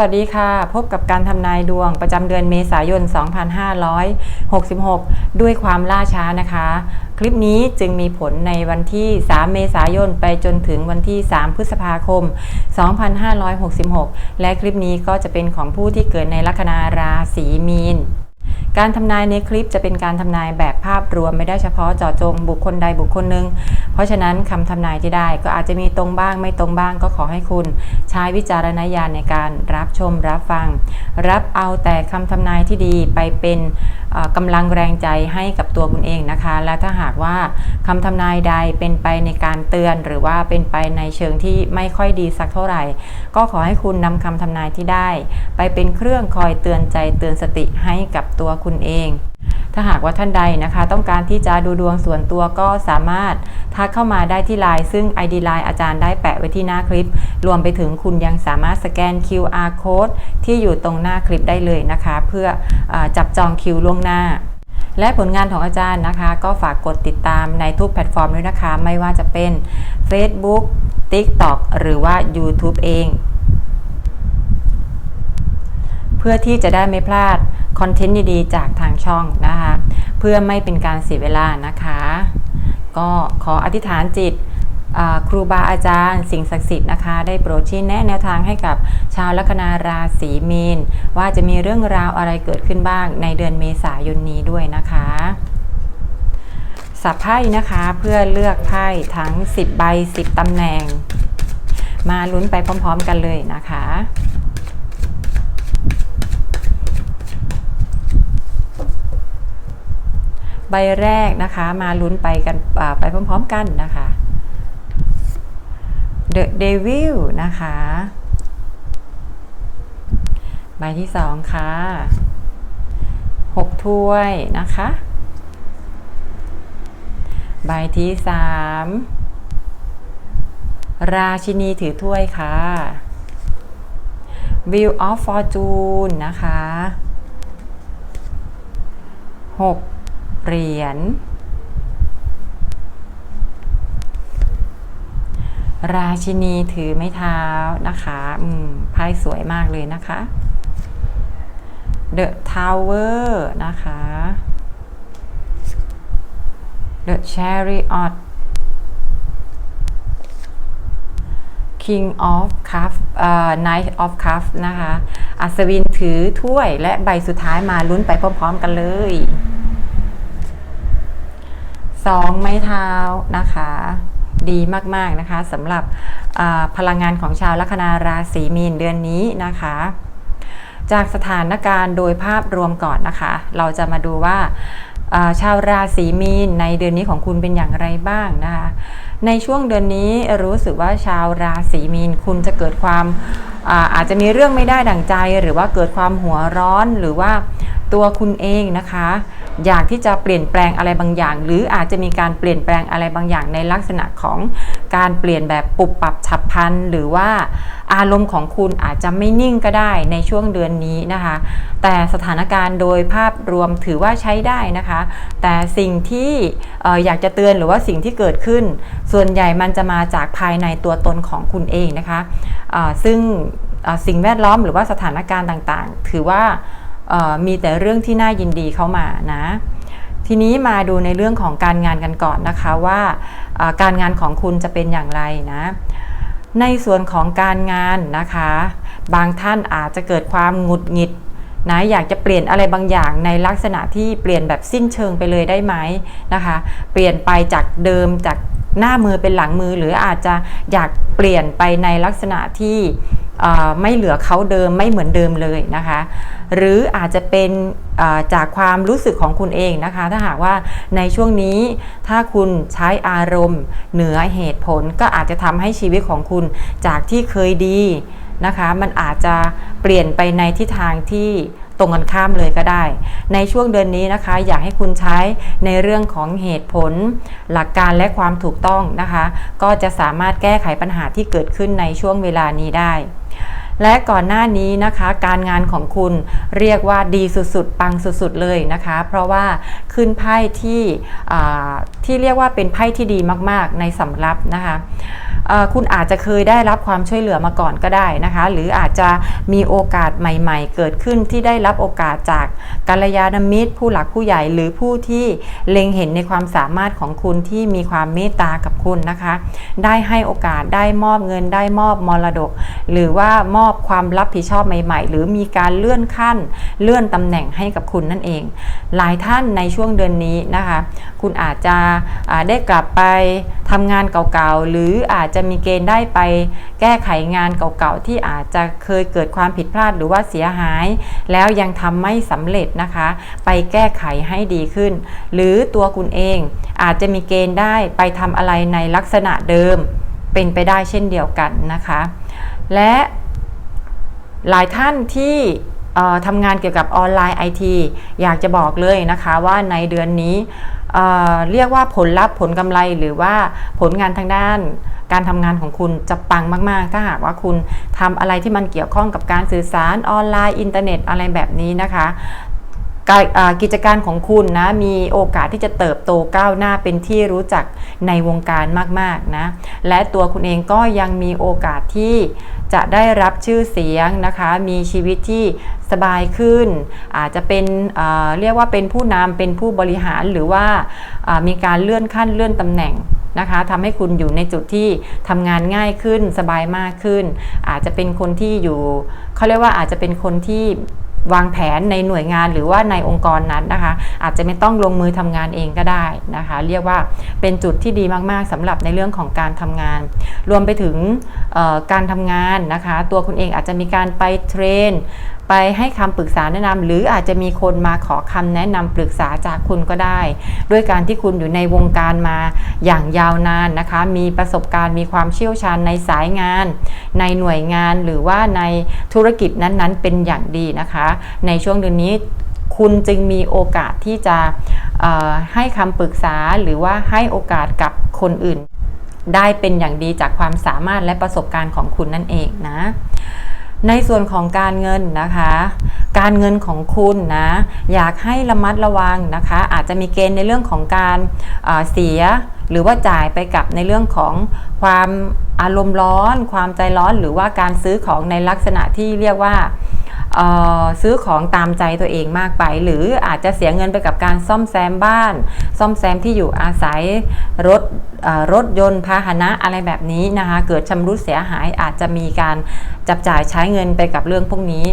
วัสดีค่ะ พบกับการทำนายดวงประจำเดือนเมษายน 2566 ด้วยความล่าช้านะคะ คลิปนี้จึงมีผลในวันที่ 3 เมษายนไปจนถึงวันที่ 3 พฤษภาคม 2566 และคลิปนี้ก็จะเป็นของผู้ที่เกิดในลัคนาราศีมีน การทำนายในคลิปจะเป็นการทำนายแบบภาพรวมไม่ได้เฉพาะเจาะจงบุคคลใดบุคคลหนึ่ง เพราะฉะนั้นคำทำนายที่ได้ก็อาจจะมีตรงบ้างไม่ตรงบ้างก็ขอให้คุณใช้วิจารณญาณในการรับชมรับฟัง รับเอาแต่คำทำนายที่ดีไปเป็น กำลังแรงใจให้กับตัวคุณเองนะคะ และถ้าหากว่าคำทำนายใดเป็นไปในการเตือน หรือว่าเป็นไปในเชิงที่ไม่ค่อยดีสักเท่าไหร่ ก็ขอให้คุณนำคำทำนายที่ได้ ไปเป็นเครื่องคอยเตือนใจเตือนสติให้กับตัวคุณเอง ถ้าหากว่าท่านใดนะคะ ต้องการที่จะดูดวงส่วนตัวก็สามารถทักเข้ามาได้ที่ไลน์ซึ่ง ID ไลน์อาจารย์ได้แปะไว้ที่หน้าคลิป รวมไปถึงคุณยังสามารถสแกน QR code ที่อยู่ตรงหน้าคลิปได้เลยนะคะ เพื่ออจับจองคิวล่วงหน้าและผลงานของอาจารย์นะคะ ก็ฝากกดติดตามในทุกแพลตฟอร์มด้วยนะคะ ไม่ว่าจะเป็น Facebook TikTok หรือว่า YouTube เอง เพื่อที่จะได้ไม่พลาด คอนเทนต์ดีๆจากทางช่องนะคะ เพื่อไม่เป็นการเสียเวลานะคะ ก็ขออธิษฐานจิตครูบาอาจารย์ สิ่งศักดิ์สิทธิ์นะคะ ได้โปรดชี้แนะแนวทางให้กับชาวลัคนาราศีมีน ว่าจะมีเรื่องราวอะไรเกิดขึ้นบ้างในเดือนเมษายนนี้ด้วยนะคะสับไพ่นะคะเพื่อเลือกไพ่ทั้ง 10 ใบ 10ตำแหน่ง มาลุ้นไปพร้อม ๆ กันเลยนะคะ ใบแรกนะคะ มาลุ้นไปกันไปพร้อมๆกันนะคะ The Devil นะคะ ใบที่สองค่ะหกถ้วยนะคะ ใบที่สามราชินีถือถ้วยค่ะ Wheel of Fortune นะคะหก เหรียญราชินีถือไม้เท้านะคะอืมไพ่สวยมากเลยนะคะ The Tower นะคะ The Chariot King of Cup เอ่อ Knight of Cup นะคะ อัศวินถือถ้วยและใบสุดท้ายมาลุ้นไปพร้อมๆกันเลย สองไม้เท้านะคะ ดีมากๆนะคะสำหรับพลังงานของชาวลัคนาราศีมีนเดือนนี้นะคะ จากสถานการณ์โดยภาพรวมก่อนนะคะ เราจะมาดูว่าอ่าชาวราศีมีนในเดือนนี้ของคุณเป็นอย่างไรบ้างนะคะ ในช่วงเดือนนี้รู้สึกว่าชาวราศีมีนคุณจะเกิดความอาอาจจะมีเรื่องไม่ได้ดั่งใจ หรือว่าเกิดความหัวร้อนหรือว่าตัวคุณเองนะคะ อยากที่จะเปลี่ยนแปลงอะไรบางอย่าง หรืออาจจะมีการเปลี่ยนแปลงอะไรบางอย่างในลักษณะของการเปลี่ยนแบบปุบปรับฉับพลันหรือว่าอารมณ์ของคุณอาจจะไม่นิ่งก็ได้ในช่วงเดือนนี้นะคะ แต่สถานการณ์โดยภาพรวมถือว่าใช้ได้นะคะ แต่สิ่งที่อออยากจะเตือนหรือว่าสิ่งที่เกิดขึ้น ส่วนใหญ่มันจะมาจากภายในตัวตนของคุณเองนะคะอ่าซึ่งอ่าสิ่งแวดล้อมหรือว่าสถานการณ์ต่างๆ ถือว่า มีแต่เรื่องที่น่ายินดีเข้ามานะทีนี้มาดูในเรื่องของการงานกันก่อนนะคะว่าการงานของคุณจะเป็นอย่างไรนะในส่วนของการงานนะคะ บางท่านอาจจะเกิดความหงุดหงิดนะอยากจะเปลี่ยนอะไรบางอย่างในลักษณะที่เปลี่ยนแบบสิ้นเชิงไปเลยได้ไหมนะคะ เปลี่ยนไปจากเดิมจากหน้ามือเป็นหลังมือ หรืออาจจะอยากเปลี่ยนไปในลักษณะที่ ไม่เหลือเขาเดิมไม่เหมือนเดิมเลยนะคะ หรืออาจจะเป็นจากความรู้สึกของคุณเองนะคะ ถ้าหากว่าในช่วงนี้ถ้าคุณใช้อารมณ์ เหนือเหตุผลก็อาจจะทำให้ชีวิตของคุณจากที่เคยดีนะคะ มันอาจจะเปลี่ยนไปในทิศทางที่ ตรงกันข้ามเลยก็ได้ ในช่วงเดือนนี้นะคะ อยากให้คุณใช้ในเรื่องของเหตุผล หลักการและความถูกต้องนะคะ ก็จะสามารถแก้ไขปัญหาที่เกิดขึ้นในช่วงเวลานี้ได้ และก่อนหน้านี้นะคะการงานของคุณเรียกว่าดีสุดๆ ปังสุดๆเลยนะคะ เพราะว่าขึ้นไพ่ที่ที่เรียกว่าเป็นไพ่ที่ดีมากๆในสำรับนะคะคุณอาจจะเคยได้รับความช่วยเหลือมาก่อนก็ได้นะคะ หรืออาจจะมีโอกาสใหม่ๆ เกิดขึ้นที่ได้รับโอกาสจากกัลยาณมิตร ผู้หลักผู้ใหญ่หรือผู้ที่เล็งเห็นในความสามารถของคุณที่มีความเมตตากับคุณนะคะ ได้ให้โอกาสได้มอบเงินได้มอบมรดก หรือว่ามอบความรับผิดชอบใหม่ๆ หรือมีการเลื่อนขั้นเลื่อนตำแหน่งให้กับคุณนั่นเอง หลายท่านในช่วงเดือนนี้นะคะ คุณอาจจะได้กลับไปทำงานเก่าๆ หรืออาจจะมีเกณฑ์ได้ไปแก้ไขงานเก่าๆ ที่อาจจะเคยเกิดความผิดพลาดหรือว่าเสียหาย แล้วยังทำไม่สำเร็จนะคะ ไปแก้ไขให้ดีขึ้น หรือตัวคุณเองอาจจะมีเกณฑ์ได้ไปทำอะไรในลักษณะเดิมเป็นไปได้เช่นเดียวกันนะคะ และ หลายท่านที่ทำงานเกี่ยวกับออนไลน์ไอทีอยากจะบอกเลยนะคะว่าในเดือนนี้เเรียกว่าผลลัพธ์ผลกำไรหรือว่าผลงานทางด้าน การทำงานของคุณจะปังมาก ๆ ถ้าหากว่าคุณทำอะไรที่มันเกี่ยวข้องกับการสื่อสารออนไลน์อินเทอร์เน็ตอะไรแบบนี้นะคะ ก,กิจการของคุณนะมีโอกาสที่จะเติบโตก้าวหน้าเป็นที่รู้จักในวงการมากๆนะและตัวคุณเองก็ยังมีโอกาสที่จะได้รับชื่อเสียงนะคะ มีชีวิตที่สบายขึ้น อาจจะเป็นอ่าเรียกว่าเป็นผู้นำเป็นผู้บริหารหรือว่าอ่ามีการเลื่อนขั้นเลื่อนตำแหน่งนะคะทำให้คุณอยู่ในจุดที่ทำงานง่ายขึ้นสบายมากขึ้น อาจจะเป็นคนที่อยู่เขาเรียกว่าอาจจะเป็นคนที่ วางแผนในหน่วยงานหรือว่าในองค์กรนั้นนะคะ อาจจะไม่ต้องลงมือทำงานเองก็ได้นะคะ เรียกว่าเป็นจุดที่ดีมากๆสำหรับในเรื่องของการทำงาน รวมไปถึงการทำงานนะคะ ตัวคุณเองอาจจะมีการไปเทรน ไปให้คำปรึกษาแนะนำหรืออาจจะมีคนมาขอคำแนะนำปรึกษาจากคุณก็ได้ ด้วยการที่คุณอยู่ในวงการมาอย่างยาวนานนะคะ มีประสบการณ์มีความเชี่ยวชาญในสายงาน ในหน่วยงานหรือว่าในธุรกิจนั้นๆ เป็นอย่างดีนะคะ ในช่วงเดือนนี้คุณจึงมีโอกาสที่จะให้คำปรึกษาหรือว่าให้โอกาสกับคนอื่น ได้เป็นอย่างดีจากความสามารถและประสบการณ์ของคุณนั่นเองนะ ในส่วนของการเงินนะคะ การเงินของคุณนะอยากให้ระมัดระวังนะคะ อาจจะมีเกณฑ์ในเรื่องของการเสีย หรือว่าจ่ายไปกับในเรื่องของความอารมณ์ร้อน ความใจร้อน หรือว่าการซื้อของในลักษณะที่เรียกว่า ซื้อของตามใจตัวเองมากไป หรืออาจจะเสียเงินไปกับการซ่อมแซมบ้าน ซ่อมแซมที่อยู่อาศัยรถรถยนต์พาหนะอะไรแบบนี้นะคะเกิดชำรุดเสียหายอาจจะมีการจับจ่ายใช้เงินไปกับเรื่องพวกนี้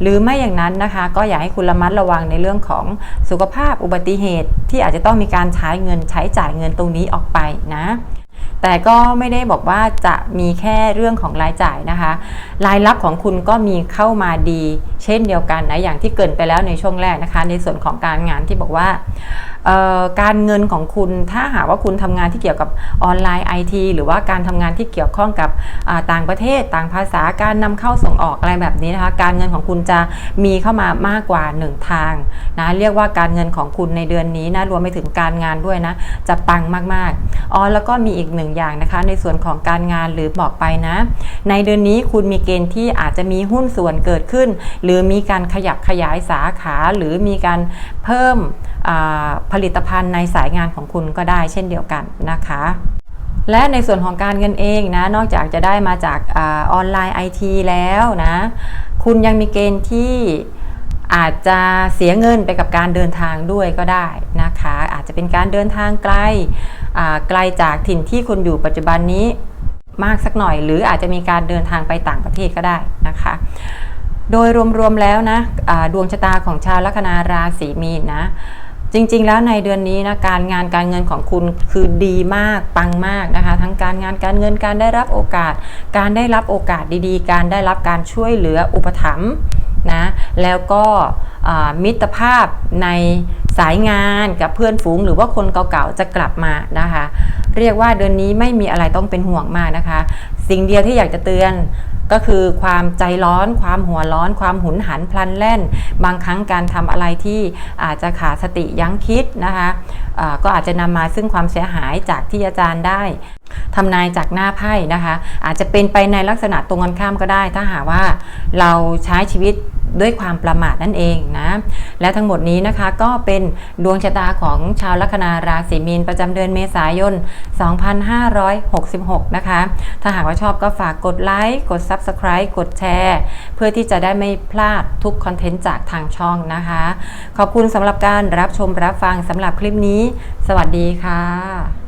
หรือไม่อย่างนั้นนะคะ ก็อยากให้คุณระมัดระวังในเรื่องของสุขภาพอุบัติเหตุ ที่อาจจะต้องมีการใช้เงินใช้จ่ายเงินตรงนี้ออกไปนะ แต่ก็ไม่ได้บอกว่าจะมีแค่เรื่องของรายจ่ายนะคะ รายรับของคุณก็มีเข้ามาดี เช่นเดียวกันนะอย่างที่เกินไปแล้วในช่วงแรกนะคะ ในส่วนของการงานที่บอกว่า การเงินของคุณถ้าหากว่าคุณทำงานที่เกี่ยวกับออนไลน์ไอทีหรือว่าการทำงานที่เกี่ยวข้องกับต่างประเทศ ต่างภาษาการนำเข้าส่งออกอะไรแบบนี้นะคะการเงินของคุณจะมีเข้ามามากกว่า 1 ทางนะเรียกว่าการเงินของคุณในเดือนนี้นะรวมไปถึงการงานด้วยนะจะปังมากๆอ๋อแล้วก็มีอีกหนึ่งอย่างนะคะ ในส่วนของการงานหรือบอกไปนะ ในเดือนนี้คุณมีเกณฑ์ที่อาจจะมีหุ้นส่วนเกิดขึ้น หรือมีการขยับขยายสาขาหรือมีการเพิ่มอ่าผลิตภัณฑ์ในสายงานของคุณก็ได้เช่นเดียวกันนะคะ และในส่วนของการเงินเองนะนอกจากจะได้มาจากอาออนไลน์ไอทีแล้วนะคุณยังมีเกณฑ์ที่อาจจะเสียเงินไปกับการเดินทางด้วยก็ได้นะคะ อาจจะเป็นการเดินทางไกลไกลจากถิ่นที่คุณอยู่ปัจจุบันนี้มากสักหน่อย หรืออาจจะมีการเดินทางไปต่างประเทศก็ได้นะคะ โดยรวมๆแล้วนะอ่าดวงชะตาของชาวลัคนาราศีมีนนะ จริงๆ แล้วในเดือนนี้นะการงานการเงินของคุณคือดีมากปังมากนะคะ ทั้งการงานการเงินการได้รับโอกาส การได้รับโอกาสดีๆ การได้รับการช่วยเหลืออุปถัมภ์นะแล้วก็มิตรภาพในสายงานกับเพื่อนฝูงหรือว่าคนเก่าๆจะกลับมานะคะ เรียกว่าเดือนนี้ไม่มีอะไรต้องเป็นห่วงมากนะคะ สิ่งเดียวที่อยากจะเตือน ก็คือความใจร้อน ความหัวร้อน ความหุนหันพลันแล่น บางครั้งการทำอะไรที่อาจจะขาดสติยั้งคิดนะคะะก็อาจจะนำมาซึ่งความเสียหายจากที่อาจารย์ได้ทำนายจากหน้าไพ่นะคะ อาจจะเป็นไปในลักษณะตรงกันข้ามก็ได้ ถ้าหากว่าเราใช้ชีวิต ด้วยความประมาทนั่นเองนะและทั้งหมดนี้นะคะก็เป็นดวงชะตาของชาวลัคนาราศีมีนประจำเดือนเมษายน 2566 นะคะ ถ้าหากว่าชอบก็ฝากกดไลค์กด Subscribe กดแชร์ เพื่อที่จะได้ไม่พลาดทุกคอนเทนต์จากทางช่องนะคะ ขอบคุณสำหรับการรับชมรับฟังสำหรับคลิปนี้ สวัสดีค่ะ